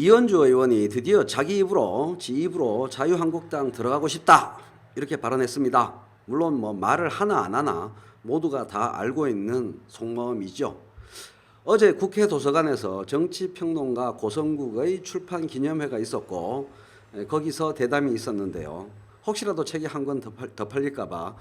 이현주 의원이 드디어 자기 입으로 지 입으로 자유한국당 들어가고 싶다 이렇게 발언했습니다. 물론 뭐 말을 하나 안 하나 모두가 다 알고 있는 속마음이죠. 어제 국회 도서관에서 정치평론가 고성국의 출판 기념회가 있었고 에, 거기서 대담이 있었는데요. 혹시라도 책이 한 권더더 팔릴까봐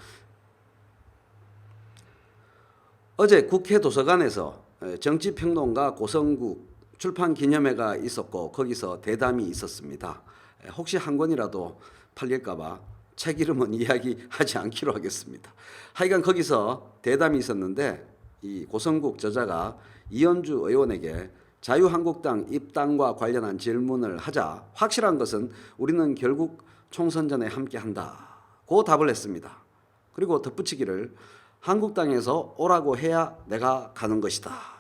어제 국회 도서관에서 에, 정치평론가 고성국 출판 기념회가 있었고 거기서 대담이 있었습니다. 에, 혹시 한 권이라도 팔릴까봐 책 이름은 이야기하지 않기로 하겠습니다. 하여간 거기서 대담이 있었는데 이 고성국 저자가 이현주 의원에게 자유한국당 입당과 관련한 질문을 하자 확실한 것은 우리는 결국 총선 전에 함께한다고 답을 했습니다. 그리고 덧붙이기를 한국당에서 오라고 해야 내가 가는 것이다.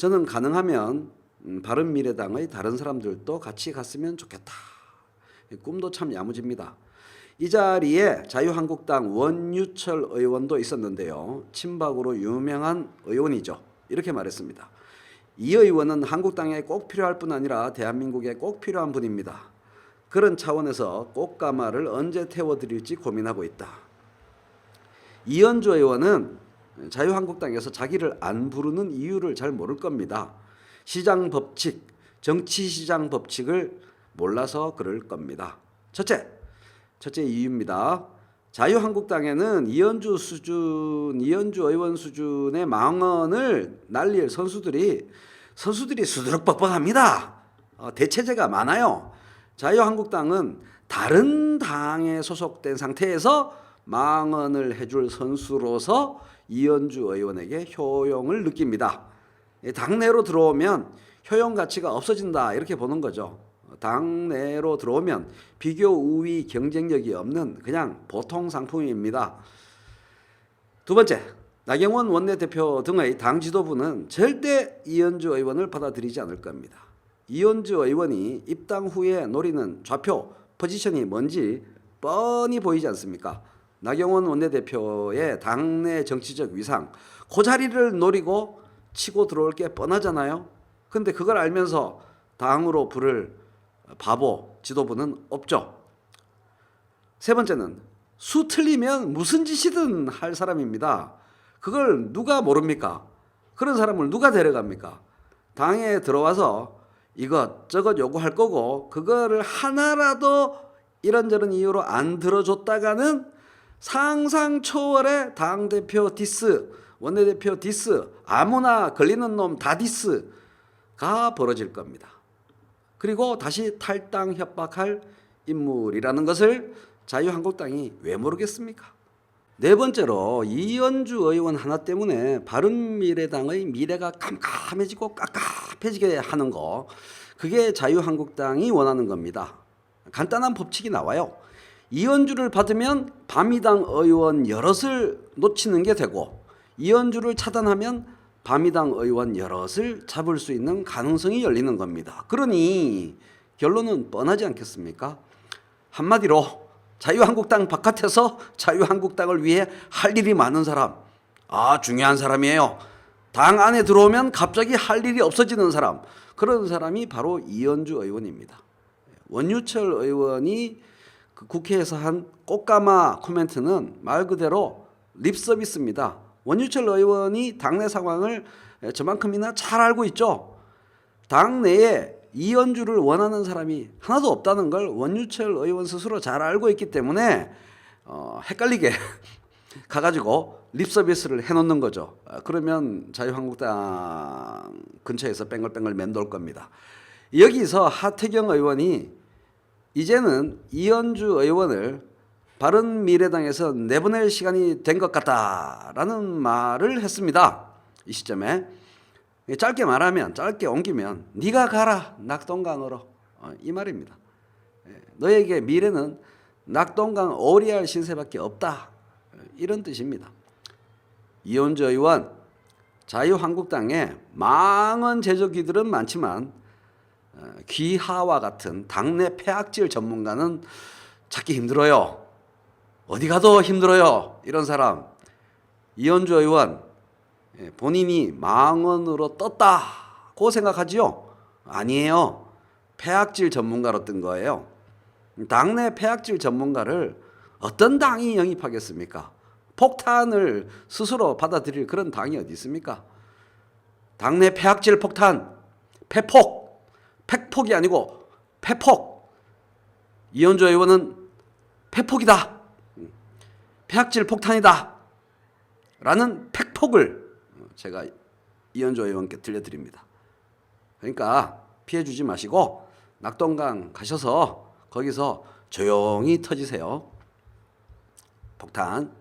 저는 가능하면 음, 바른 미래당의 다른 사람들도 같이 갔으면 좋겠다. 이 꿈도 참 야무집니다. 이 자리에 자유한국당 원유철 의원도 있었는데요. 친박으로 유명한 의원이죠. 이렇게 말했습니다. 이 의원은 한국당에 꼭 필요할 뿐 아니라 대한민국에 꼭 필요한 분입니다. 그런 차원에서 꽃가마를 언제 태워드릴지 고민하고 있다. 이현주 의원은 자유한국당에서 자기를 안 부르는 이유를 잘 모를 겁니다. 시장 법칙, 정치 시장 법칙을 몰라서 그럴 겁니다. 첫째, 첫째 이유입니다. 자유한국당에는 이현주 수준, 이현주 의원 수준의 망언을 날릴 선수들이 선수들이 수두룩-뻑뻑합니다. 어, 대체제가 많아요. 자유한국당은 다른 당에 소속된 상태에서 망언을 해줄 선수로서 이현주 의원에게 효용을 느낍니다. 이 당내로 들어오면 효용 가치가 없어진다 이렇게 보는 거죠. 당내로 들어오면 비교 우위 경쟁력이 없는 그냥 보통 상품입니다. 두 번째, 나경원 원내대표 등의 당 지도부는 절대 이현주 의원을 받아들이지 않을 겁니다. 이현주 의원이 입당 후에 노리는 좌표 포지션이 뭔지 뻔히 보이지 않습니까? 나경원 원내대표의 당내 정치적 위상, 그 자리를 노리고 치고 들어올 게 뻔하잖아요. 근데 그걸 알면서 당으로 부를 바보 지도부는 없죠. 세 번째는 수 틀리면 무슨 짓이든 할 사람입니다. 그걸 누가 모릅니까? 그런 사람을 누가 데려갑니까? 당에 들어와서 이것 저것 요구할 거고 그거를 하나라도 이런저런 이유로 안 들어줬다가는 상상 초월의 당 대표 디스, 원내대표 디스, 아무나 걸리는 놈 다 디스가 벌어질 겁니다. 그리고 다시 탈당 협박할 인물이라는 것을 자유한국당이 왜 모르겠습니까? 네 번째로 이현주 의원 하나 때문에 바른미래당의 미래가 캄캄해지고 깝깝해지게 하는 거 그게 자유한국당이 원하는 겁니다. 간단한 법칙이 나와요. 이현주를 받으면 바미당 의원 여럿을 놓치는 게 되고 이현주를 차단하면 바미당 의원 여럿을 잡을 수 있는 가능성이 열리는 겁니다. 그러니 결론은 뻔하지 않겠습니까? 한마디로 자유한국당 바깥에서 자유한국당을 위해 할 일이 많은 사람, 아 중요한 사람이에요. 당 안에 들어오면 갑자기 할 일이 없어지는 사람, 그런 사람이 바로 이현주 의원입니다. 원유철 의원이 그 국회에서 한 꽃가마 코멘트는 말 그대로 립 서비스입니다. 원유철 의원이 당내 상황을 저만큼이나 잘 알고 있죠. 당내에 이현주를 원하는 사람이 하나도 없다는 걸 원유철 의원 스스로 잘 알고 있기 때문에 어, 헷갈리게 가가지고 립 서비스를 해놓는 거죠. 아, 그러면 자유한국당 근처에서 뺑글뺑글 맴돌 겁니다. 여기서 하태경 의원이 이제는 이현주 의원을 바른 미래당에서 내보낼 시간이 된 것 같다라는 말을 했습니다. 이 시점에 짧게 말하면 짧게 옮기면 네가 가라 낙동강으로 어, 이 말입니다. 예, 너에게 미래는 낙동강 오리알 신세밖에 없다 이런 뜻입니다. 이현주 의원 자유한국당에 망언 제조기들은 많지만 어, 귀하와 같은 당내 폐악질 전문가는 찾기 힘들어요. 어디 가도 힘들어요. 이런 사람 이현주 의원 예, 본인이 망언으로 떴다고 생각하지요? 아니에요. 폐악질 전문가로 뜬 거예요. 당내 폐악질 전문가를 어떤 당이 영입하겠습니까? 폭탄을 스스로 받아들일 그런 당이 어디 있습니까? 당내 폐악질 폭탄, 폐폭, 팩폭이 아니고 폐폭. 이현주 의원은 폐폭이다. 폐악질 폭탄이다. 라는 팩폭을 제가 이현주 의원께 들려드립니다. 그러니까 피해 주지 마시고 낙동강 가셔서 거기서 조용히 터지세요. 폭탄